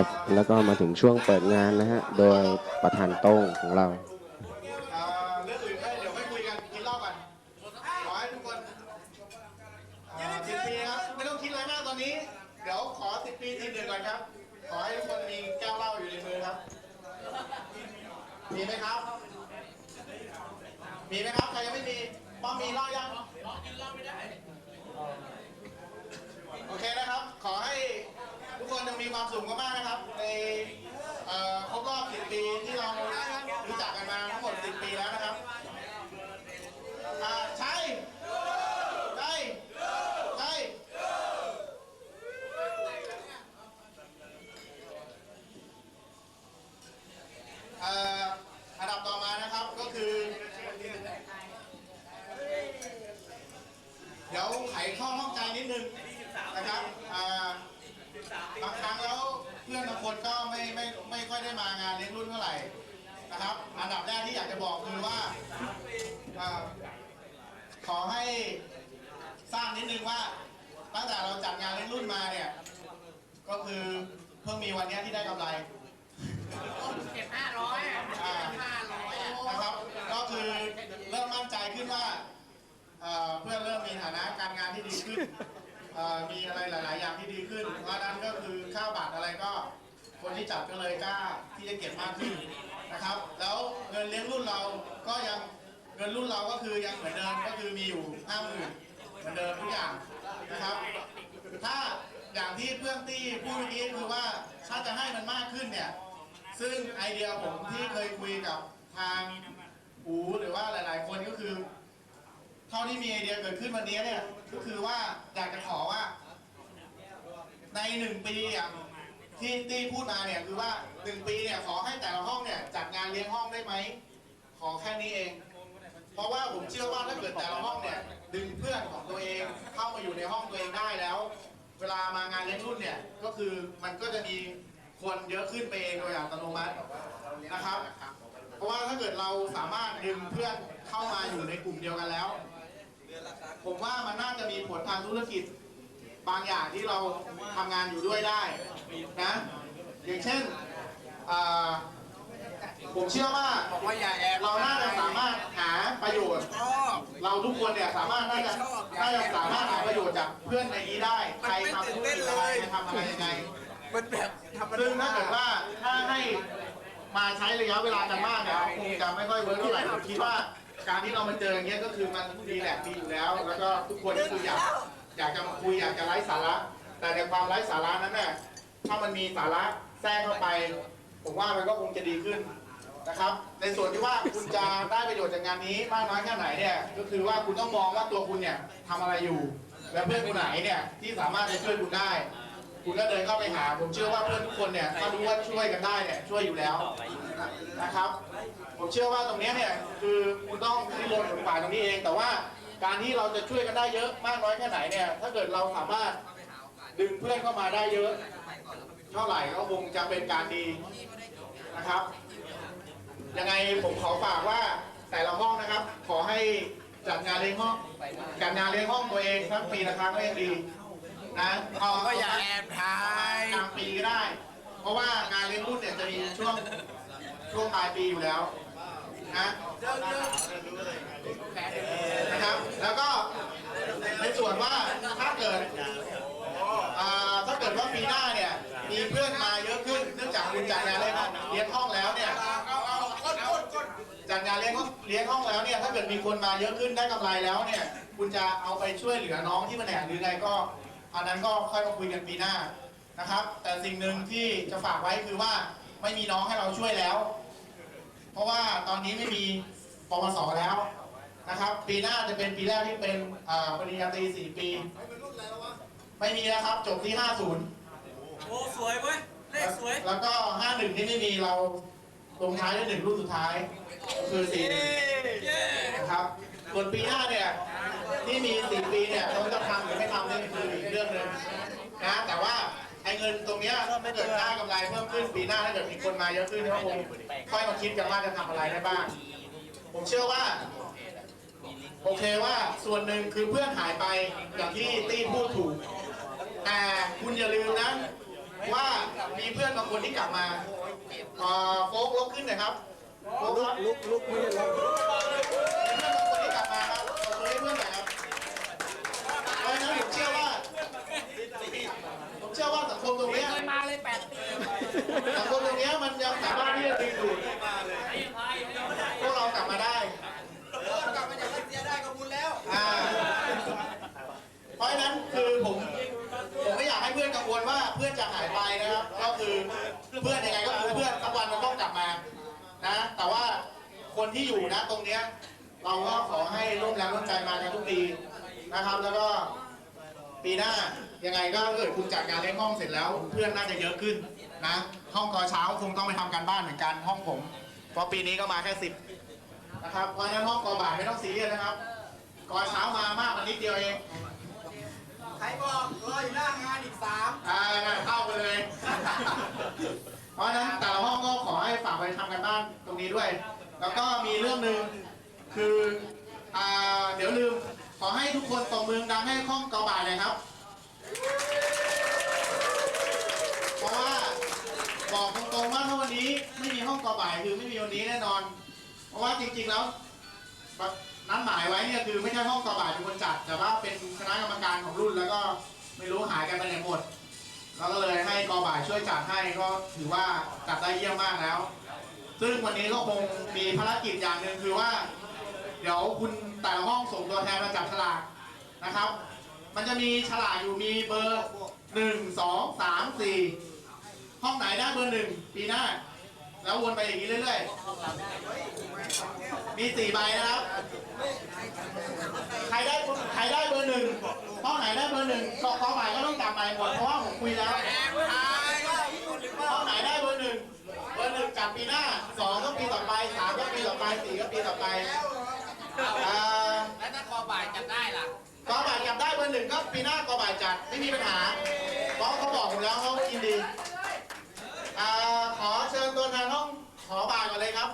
ครับ แล้วก็มาถึงช่วงเปิดงานนะฮะ โดยประธานโต้งของเราอ่าเรื่องอื่นไม่เดี๋ยวไม่คุยกันกินเหล้ากันขอให้ทุกคนอ่าสิบปีครับไม่ต้องคิดอะไรมากตอนนี้ เดี๋ยวขอสิบปีทีเดียวก่อนครับ ขอให้ทุกคนมีแก้วเหล้าอยู่ในมือครับ มีไหมครับ มีไหมครับใครยังไม่มีป้อมมีเหล้ายังโอเคนะครับ ขอให้ทุก คนยังมีความสุขมากๆนะครับในเอ่อครบรอบ 10 ปีที่เรากกันมาทั้งหมด 10 ปีแล้วนะครับอ่าใช่ใช่ใช่เอ่ออันดับต่อมานะครับก็คือ เดี๋ยวไขข้อข้องใจนิดนึงนะครับอ่าบางครั้งแล้วเพื่อนบางคนก็ไม่ไม่ไม่ค่อยได้มางานเลี้ยงรุ่นเท่าไหร่ นะครับ อันดับแรกที่อยากจะบอกคือว่าอ่า ขอให้สร้างนิดนึงว่า ตั้งแต่เราจัดงานเลี้ยงรุ่นมาเนี่ย ก็คือเพิ่งมีวันเนี้ยที่ได้กำไร เก็บห้าร้อยอะอ่าห้าร้อยอะ นะครับก็คือเริ่มมั่นใจขึ้นว่าเอ่อเพื่อนเริ่มมีฐานะการงานที่ดีขึ้นเอ่อมีอะไรหลาย ๆ อย่างที่ดีขึ้นเพราะฉะนั้นก็คือค่าบัตรอะไรก็ คนที่จัดก็เลยกล้าที่จะเก็บมากขึ้น นะครับ แล้วเงินเลี้ยงรุ่นเราก็ยังเงินรุ่นเราก็คือยังเหมือนเดิมก็คือมีอยู่ห้าหมื่นเหมือนเดิมทุกอย่างนะครับ ถ้าอย่างที่เพื่อนตี้พูดเมื่อกี้คือว่าถ้าจะให้มันมากขึ้นเนี่ย ซึ่งไอเดียผมที่เคยคุยกับทางอูหรือว่าหลาย ๆ คนก็คือเท่าที่มีไอเดียเกิดขึ้นวันนี้เนี่ยก็คือว่าอยากจะขอว่า ในหนึ่งปีอะ ที่ที่พูดมาเนี่ยคือว่าหนึ่งปีเนี่ยขอให้แต่ละห้องเนี่ยจัดงานเลี้ยงห้องได้ไหมขอแค่นี้เอง เพราะว่าผมเชื่อว่าถ้าเกิดแต่ละห้องเนี่ย ดึงเพื่อนของตัวเองเข้ามาอยู่ในห้องตัวเองได้แล้ว เวลามางานเลี้ยงรุ่นเนี่ยก็คือมันก็จะมีคนเยอะขึ้นไปเองโดยอัตโนมัตินะครับ เพราะว่าถ้าเกิดเราสามารถดึงเพื่อนเข้ามาอยู่ในกลุ่มเดียวกันแล้ว ผมว่ามันน่าจะมีผลทางธุรกิจ บางอย่างที่เราทำงานอยู่ด้วยได้นะอย่างเช่นอ่าผมเชื่อว่าบอกว่าอย่าแอบเราน่าจะสามารถหาประโยชน์ชอบเราทุกคนเนี่ยสามารถน่าจะน่าจะสามารถหาประโยชน์จากเพื่อนในนี้ได้ใครทำธุรกิจอะไรใครทำอะไรยังไงมันแบบธรรมซึ่งดาถ้าเกิดว่าถ้าให้มาใช้ระยะเวลากันมากเนี่ยคงจะไม่ค่อยเวิร์กเท่าไหร่ผมคิดว่าการที่เรามาเจออย่างเงี้ยก็คือมันดีแหละดีอยู่แล้ว แล้วก็ทุกคนก็คืออยาก อยากจะมาคุยอยากจะไร้สาระ แต่ในความไร้สาระนั้นเนี่ยถ้ามันมีสาระแทรกเข้าไป ผมว่ามันก็คงจะดีขึ้นนะครับ ในส่วนที่ว่าคุณจะได้ประโยชน์จากงานนี้มากน้อยแค่ไหนเนี่ยก็คือว่าคุณต้องมองว่าตัวคุณเนี่ยทำอะไรอยู่ และเพื่อนคนไหนเนี่ยที่สามารถจะช่วยคุณได้ คุณก็เดินเข้าไปหา ผมเชื่อว่าเพื่อนทุกคนเนี่ยถ้ารู้ว่าช่วยกันได้เนี่ยช่วยอยู่แล้วนะครับ ผมเชื่อว่าตรงนี้เนี่ยคือคุณต้องที่ลงถึงฝ่ายตรงนี้เองแต่ว่า การที่เราจะช่วยกันได้เยอะมากน้อยแค่ไหนเนี่ย ถ้าเกิดเราสามารถดึงเพื่อนเข้ามาได้เยอะ เท่าไหร่ก็คงจะเป็นการดีนะครับยังไงผมขอฝากว่าแต่ละห้องนะครับ ขอให้จัดงานเลี้ยงห้องจัดงานเลี้ยงห้องตัวเองทั้งปีละครั้งก็ยังดีนะเอาก็อย่าแอบถ่ายกลางปีก็ได้ เพราะว่างานเลี้ยงรุ่นเนี่ยจะมีช่วงช่วงปลายปีอยู่แล้วนะนะครับ แล้วก็ในส่วนว่าถ้าเกิดอ่าถ้าเกิดว่าปีหน้าเนี่ยมีเพื่อนมาเยอะขึ้นเนื่องจากคุณจัดงานเลี้ยงห้องเลี้ยงห้องแล้วเนี่ย เอาเอาก้นก้นก้น จัดงาน เลี้ยงห้องเลี้ยงห้องแล้วเนี่ยถ้าเกิดมีคนมาเยอะขึ้นได้กำไรแล้วเนี่ย คุณจะเอาไปช่วยเหลือน้องที่มันแหกหรือไงก็ อันนั้นก็ค่อยมาคุยกันปีหน้านะครับ แต่สิ่งหนึ่งที่จะฝากไว้คือว่าไม่มีน้องให้เราช่วยแล้ว เพราะว่าตอนนี้ไม่มีปวสแล้วนะครับ ปีหน้าจะเป็นปีแรกที่เป็นอ่าปริญญาตรี4ปีไม่มีแล้วครับจบที่ 50 โอ้ สวยเว้ย เลขสวย แล้วก็ 51 ที่ไม่มีเรา ลงท้ายด้วยหนึ่งรุ่นสุดท้ายคือ4เย้นะครับส่วนปีหน้าเนี่ยที่มีสี่ปีเนี่ยเขาจะทำหรือไม่ทำนี่คืออีกเรื่องหนึ่งนะแต่ว่าไอ้เงินตรงเนี้ยถ้าเกิดได้กำไรเพิ่มขึ้นปีหน้าถ้าเกิดมีคนมาเยอะขึ้นก็คงค่อยมาคิดกันว่าจะทำอะไรได้บ้าง ผมเชื่อว่าโอเคว่าส่วนหนึ่งคือเพื่อนหายไปอย่างที่ตี้พูดถูก แต่คุณอย่าลืมนะ ว่ามีเพื่อนบางคนที่กลับมาเอ่อโฟกลุกขึ้นหน่อยครับโฟกลุกลุกลุกไม่ได้ลุกเพื่อนบางคนที่กลับมาครับขอบคุณให้เพื่อนหน่อยครับเพราะฉะนั้นผมเชื่อว่าผมเชื่อว่าสังคมตรงเนี้ย มาเลยแปดปี สังคมตรงเนี้ยมันยังสามารถที่จะดึงดูดพวกเรากลับมาได้ กลับมาจากรัสเซียได้ก็บุญแล้ว อ่าเพราะฉะนั้นคือผมผมไม่อยากให้เพื่อนกังวลว่าเพื่อน จะหายไปนะครับ ก็คือเพื่อนยังไงก็คือเพื่อนสักวันมันต้องกลับมานะ แต่ว่าคนที่อยู่นะตรงเนี้ยเราก็ขอให้ร่วมแรงร่วมใจมากันทุกปีนะครับ แล้วก็ปีหน้ายังไงก็เกิดคุณจัดงานเลี้ยงห้องเสร็จแล้ว เพื่อนน่าจะเยอะขึ้นนะ ห้องกอเช้าคงต้องไปทำการบ้านเหมือนกันห้องผมเพราะปีนี้ก็มาแค่สิบนะครับเพราะฉะนั้นห้องกอบ่ายไม่ต้องซีเรียสนะครับกอเช้ามามากกว่านิดเดียวเองใครบอกรออยู่หน้างานอีกสาม อ่างั้นเข้าไปเลย เพ ราะฉะนั้นแต่ละห้องก็ขอให้ฝากไปทำกันบ้านตรงนี้ด้วย แล้วก็มีเรื่องหนึ่งคืออ่าเดี๋ยวลืม ขอให้ทุกคนตบมือดังให้ห้องกอบาเลยครับ เพราะว่าบอกตรงๆว่าถ้าวันนี้ไม่มีห้องกอบ่ายคือไม่มีวันนี้แน่นอน เพราะว่าจริงๆแล้วนัดหมายไว้เนี่ยคือไม่ใช่ห้องกอบ่ายเป็นคนจัด แต่ว่าเป็นคณะกรรมการของรุ่นแล้วก็ไม่รู้หายกันไปไหนหมด เราก็เลยให้กอบ่ายช่วยจัดให้ก็ถือว่าจัดได้เยี่ยมมากแล้ว ซึ่งวันนี้ก็คงมีภารกิจอย่างหนึ่งคือว่า เดี๋ยวคุณแต่ละห้องส่งตัวแทนมาจับฉลากนะครับ มันจะมีฉลากอยู่มีเบอร์หนึ่งสองสามสี่ห้องไหนได้เบอร์หนึ่งปีหน้า แล้ววนไปอย่างนี้เรื่อยๆ มีสี่ใบนะครับ ใครได้ใครได้เบอร์หนึ่ง ห้องไหนได้เบอร์หนึ่งกอกอบ่ายก็ต้องจับใหม่หมดเพราะว่าผมคุยแล้วตายก็ญี่ปุ่นหรือเปล่าห้องไหนได้เบอร์หนึ่งเบอร์หนึ่งจับปีหน้าสองก็ปีต่อไปสามก็ปีต่อไปสี่ก็ปีต่อไปอ่าแล้วถ้าคอบ่ายจับได้ล่ะกอบ่ายจับได้เบอร์หนึ่งก็ปีหน้ากอบ่ายจัดไม่มีปัญหาเพราะเขาบอกผมแล้วเขายินดีอ่าขอเชิญตัวแทนห้องขอบ่ายก่อนเลยครับ